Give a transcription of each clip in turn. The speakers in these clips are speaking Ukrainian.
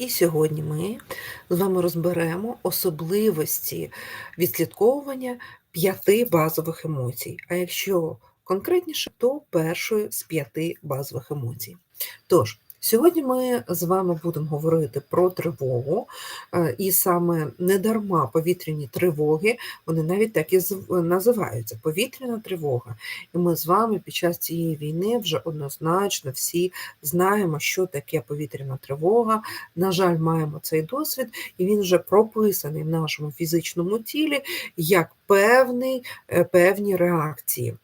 І сьогодні ми з вами розберемо особливості відслідковування п'яти базових емоцій. А якщо конкретніше, то першої з п'яти базових емоцій. Тож, сьогодні ми з вами будемо говорити про тривогу, е, і саме недарма повітряні тривоги, вони навіть так і називаються повітряна тривога. І ми з вами під час цієї війни вже однозначно всі знаємо, що таке повітряна тривога. На жаль, маємо цей досвід, і він вже прописаний в нашому фізичному тілі як певний, е, певні реакції.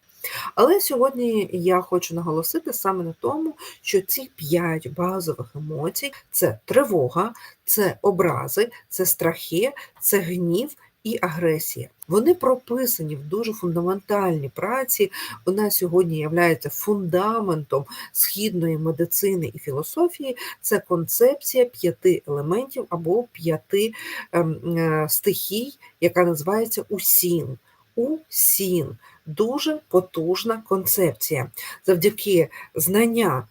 Але сьогодні я хочу наголосити саме на тому, що ці п'ять базових емоцій це тривога, це образи, це страхи, це гнів і агресія. Вони прописані в дуже фундаментальній праці. Вона сьогодні є фундаментом східної медицини і філософії. Це концепція п'яти елементів або п'яти ем, е, стихій, яка називається усін. Усін дуже потужна концепція. Завдяки знання,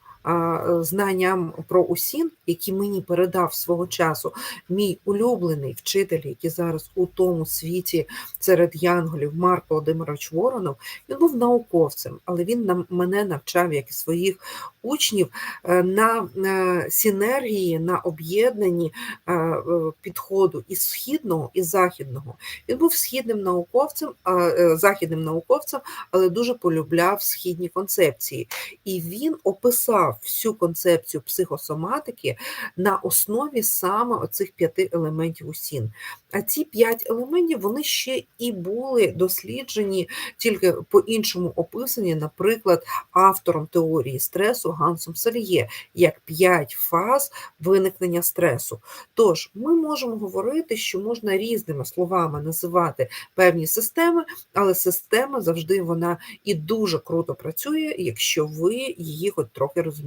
знанням про усін, які мені передав свого часу мій улюблений вчитель, який зараз у тому світі серед янголів Марк Володимирович Воронов, він був науковцем, але він мене навчав, як і своїх учнів, е, на е, синергії, на об'єднанні е, е, підходу і східного, і західного. Він був східним науковцем, е, західним науковцем, але дуже полюбляв східні концепції. І він описав всю концепцію психосоматики на основі саме оцих п'яти елементів усін. А ці п'ять елементів вони ще і були досліджені, тільки по-іншому описані, наприклад, автором теорії стресу Гансом Сальє, як п'ять фаз виникнення стресу. Тож ми можемо говорити, що можна різними словами називати певні системи, але система завжди вона і дуже круто працює, якщо ви її хоч трохи розумієте.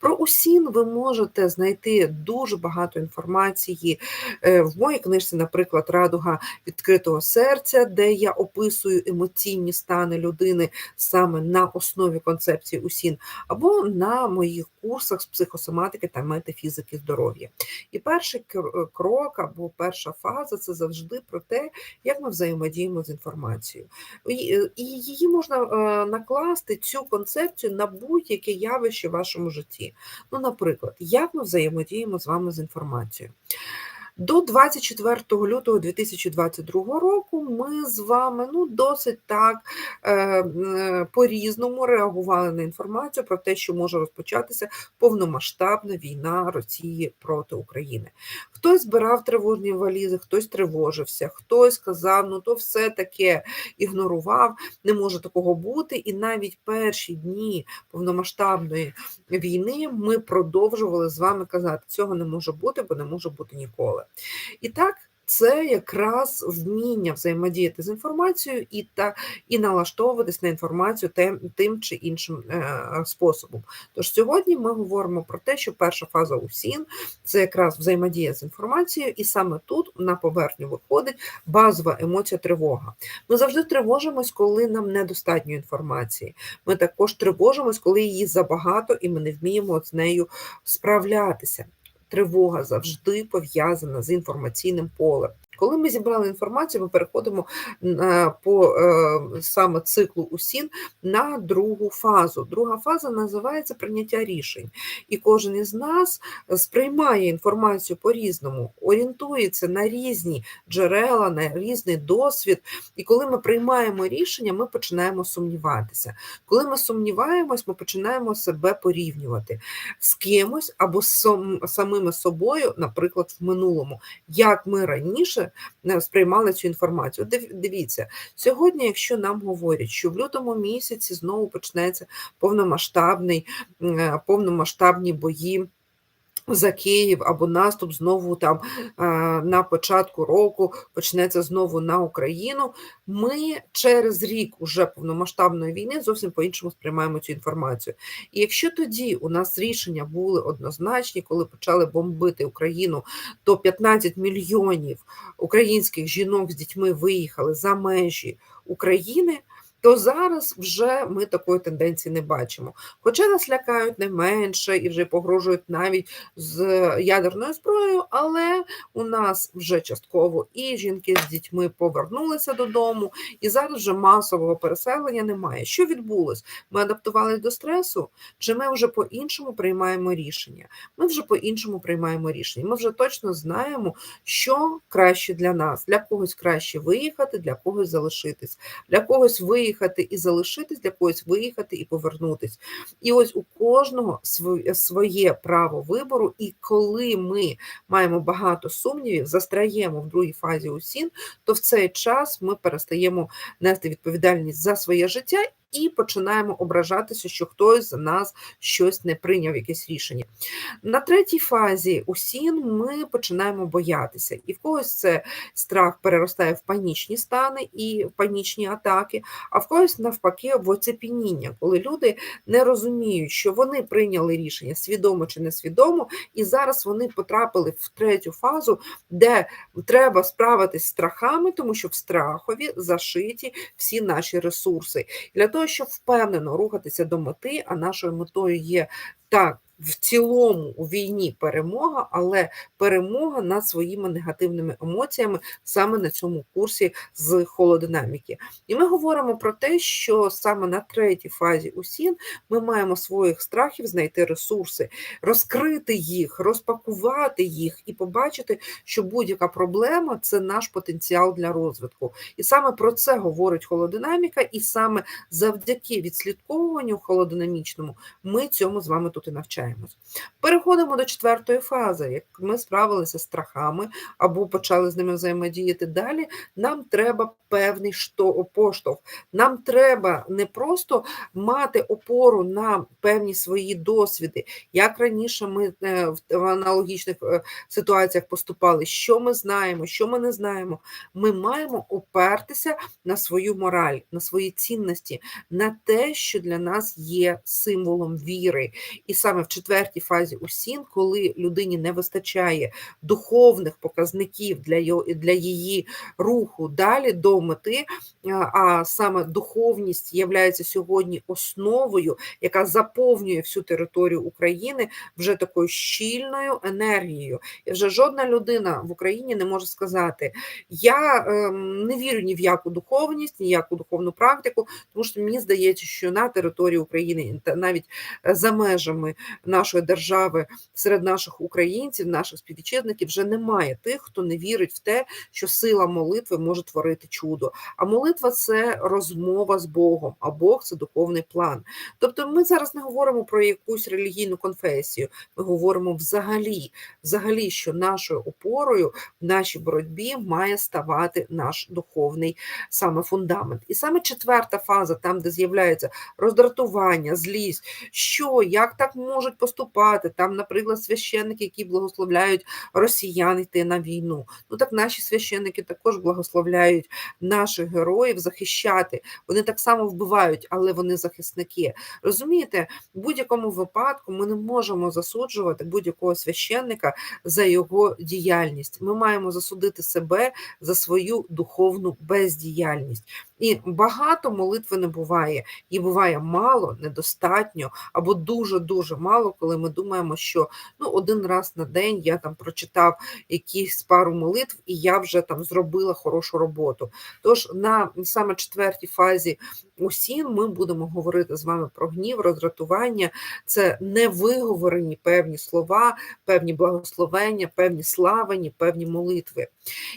Про усін ви можете знайти дуже багато інформації е, в моїй книжці, наприклад, Радуга відкритого серця, де я описую емоційні стани людини саме на основі концепції усін, або на моїх курсах з психосоматики та метафізики здоров'я. І перший крок або перша фаза це завжди про те, як ми взаємодіємо з інформацією. І е, її можна е, накласти цю концепцію на будь-яке явище в вашому житті. Ну, наприклад, як ми взаємодіємо з вами з інформацією. До 24 лютого 2022 року ми з вами ну, досить так е, е, по-різному реагували на інформацію про те, що може розпочатися повномасштабна війна Росії проти України. Хтось збирав тривожні валізи, хтось тривожився, хтось казав, ну то все таке ігнорував, не може такого бути. І навіть перші дні повномасштабної війни ми продовжували з вами казати, цього не може бути, бо не може бути ніколи. І так, це якраз вміння взаємодіяти з інформацією і та і налаштовуватись на інформацію тим, тим чи іншим е, способом. Тож сьогодні ми говоримо про те, що перша фаза УСІН це якраз взаємодія з інформацією, і саме тут на поверхню виходить базова емоція тривога. Ми завжди тривожимось, коли нам недостатньо інформації. Ми також тривожимось, коли її забагато, і ми не вміємо з нею справлятися тривога завжди пов'язана з інформаційним полем. Коли ми зібрали інформацію, ми переходимо по е, саме циклу УСІН на другу фазу. Друга фаза називається прийняття рішень. І кожен із нас сприймає інформацію по-різному, орієнтується на різні джерела, на різний досвід. І коли ми приймаємо рішення, ми починаємо сумніватися. Коли ми сумніваємось, ми починаємо себе порівнювати з кимось або з сам- самими собою, наприклад, в минулому, як ми раніше не сприймали цю інформацію. Дивіться, сьогодні, якщо нам говорять, що в лютому місяці знову почнеться повномасштабний, е, повномасштабні бої. За Київ або наступ знову там е, на початку року почнеться знову на Україну. Ми через рік уже повномасштабної війни зовсім по-іншому сприймаємо цю інформацію. І якщо тоді у нас рішення були однозначні, коли почали бомбити Україну, то 15 мільйонів українських жінок з дітьми виїхали за межі України. То зараз вже ми такої тенденції не бачимо. Хоча нас лякають не менше і вже погрожують навіть з ядерною зброєю, але у нас вже частково і жінки з дітьми повернулися додому, і зараз вже масового переселення немає. Що відбулось? Ми адаптувалися до стресу, чи ми вже по-іншому приймаємо рішення? Ми вже по-іншому приймаємо рішення. Ми вже точно знаємо, що краще для нас. Для когось краще виїхати, для когось залишитись, для когось виїхати і залишитись, для когось виїхати і повернутись. І ось у кожного своє право вибору, і коли ми маємо багато сумнівів, застряємо в другій фазі усін, то в цей час ми перестаємо нести відповідальність за своє життя і починаємо ображатися, що хтось за нас щось не прийняв, якесь рішення. На третій фазі усін ми починаємо боятися, і в когось це страх переростає в панічні стани і в панічні атаки, а в когось навпаки в оцепініння, коли люди не розуміють, що вони прийняли рішення свідомо чи несвідомо, і зараз вони потрапили в третю фазу, де треба справитись з страхами, тому що в страхові зашиті всі наші ресурси. Для того, щоб впевнено рухатися до мети, а нашою метою є так в цілому у війні перемога, але перемога над своїми негативними емоціями саме на цьому курсі з холодинаміки. І ми говоримо про те, що саме на третій фазі усін ми маємо своїх страхів знайти ресурси, розкрити їх, розпакувати їх і побачити, що будь-яка проблема це наш потенціал для розвитку. І саме про це говорить холодинаміка, і саме завдяки відслідковуванню холодинамічному ми цьому з вами тут і навчаємо навчаємось. Переходимо до четвертої фази. Як ми справилися з страхами або почали з ними взаємодіяти далі, нам треба певний поштовх. Нам треба не просто мати опору на певні свої досвіди, як раніше ми е, в аналогічних е, ситуаціях поступали, що ми знаємо, що ми не знаємо. Ми маємо опертися на свою мораль, на свої цінності, на те, що для нас є символом віри. І саме в четвертій фазі усін, коли людині не вистачає духовних показників для для її руху далі до мети, а саме духовність є сьогодні основою, яка заповнює всю територію України вже такою щільною енергією. І вже жодна людина в Україні не може сказати: я ем, не вірю ні в яку духовність, ні в яку духовну практику, тому що мені здається, що на території України навіть за межами нашої держави серед наших українців, наших співвітчизників вже немає тих, хто не вірить в те, що сила молитви може творити чудо. А молитва це розмова з Богом, а Бог це духовний план. Тобто, ми зараз не говоримо про якусь релігійну конфесію, ми говоримо взагалі, взагалі, що нашою опорою в нашій боротьбі має ставати наш духовний саме фундамент. І саме четверта фаза, там, де з'являється роздратування, злість, що як так можуть поступати. Там, наприклад, священники, які благословляють росіян йти на війну. Ну так наші священники також благословляють наших героїв захищати. Вони так само вбивають, але вони захисники. Розумієте, в будь-якому випадку ми не можемо засуджувати будь-якого священника за його діяльність. Ми маємо засудити себе за свою духовну бездіяльність. І багато молитви не буває, її буває мало, недостатньо або дуже-дуже мало, коли ми думаємо, що ну один раз на день я там прочитав якісь пару молитв, і я вже там зробила хорошу роботу. Тож на саме четвертій фазі усін ми будемо говорити з вами про гнів, роздратування, це невиговорені певні слова, певні благословення, певні славені, певні молитви.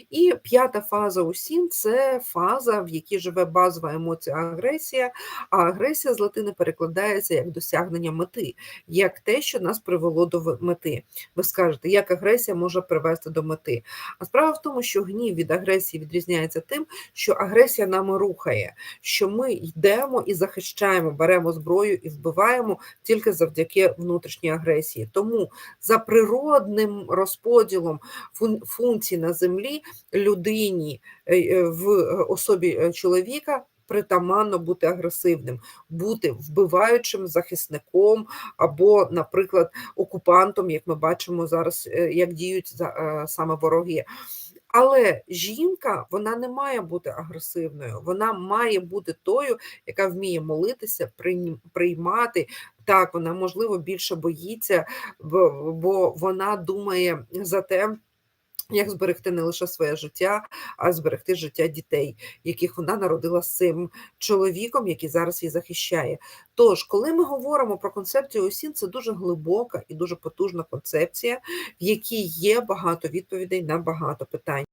І п'ята фаза усім це фаза, в якій живе базова емоція агресія, а агресія з латини перекладається як досягнення мети, як те, що нас привело до мети. Ви скажете, як агресія може привести до мети? А справа в тому, що гнів від агресії відрізняється тим, що агресія нами рухає, що ми йдемо і захищаємо, беремо зброю і вбиваємо тільки завдяки внутрішній агресії. Тому за природним розподілом функцій на землі людині в особі е, чоловіка. Притаманно бути агресивним, бути вбиваючим захисником або, наприклад, окупантом, як ми бачимо зараз, як діють саме вороги. Але жінка, вона не має бути агресивною, вона має бути тою, яка вміє молитися, приймати. Так, вона, можливо, більше боїться, бо бо вона думає за те, як зберегти не лише своє життя, а зберегти життя дітей, яких вона народила з цим чоловіком, який зараз її захищає. Тож, коли ми говоримо про концепцію осін, це дуже глибока і дуже потужна концепція, в якій є багато відповідей на багато питань.